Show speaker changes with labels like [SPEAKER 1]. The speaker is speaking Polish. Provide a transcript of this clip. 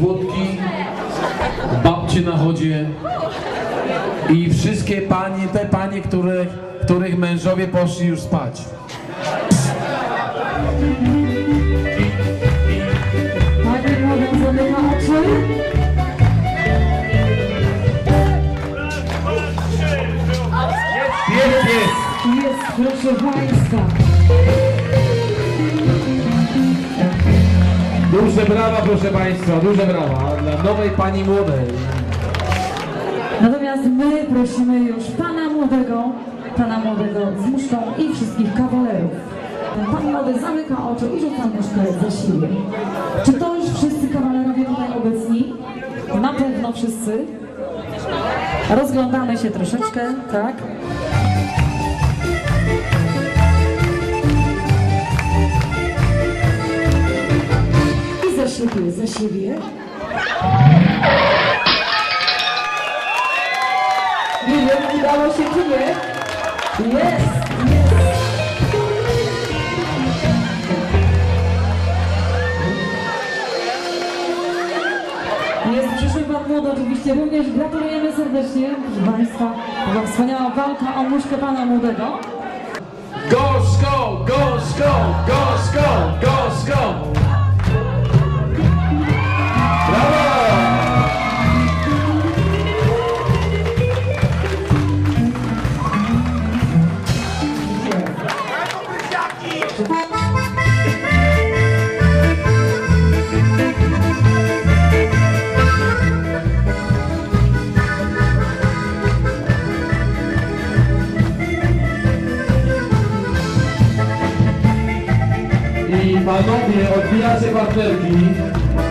[SPEAKER 1] wódki, babcie na chodzie i wszystkie panie, te panie, które, których mężowie poszli już spać.
[SPEAKER 2] Pani młoda zamyka oczy.
[SPEAKER 1] Pięknie!
[SPEAKER 2] Jest, proszę Państwa.
[SPEAKER 1] Duże brawa, proszę Państwa, duże brawa dla nowej pani młodej.
[SPEAKER 2] Natomiast my prosimy już Pana Młodego, Pana Młodego z muszką i wszystkich kawalerów. Pan Młody zamyka oczy i rzuca muszkę za siebie. Czy to już wszyscy kawalerowie tutaj obecni? Na pewno wszyscy. Rozglądamy się troszeczkę, tak? Siebie, za siebie. Nie wiem, udało się czy nie. Jest, jest. Jest przyszły Pan Młody oczywiście również. Gratulujemy serdecznie, proszę Państwa. To była wspaniała walka o muszkę Pana Młodego.
[SPEAKER 1] Maintenant, il revient à ses partenaires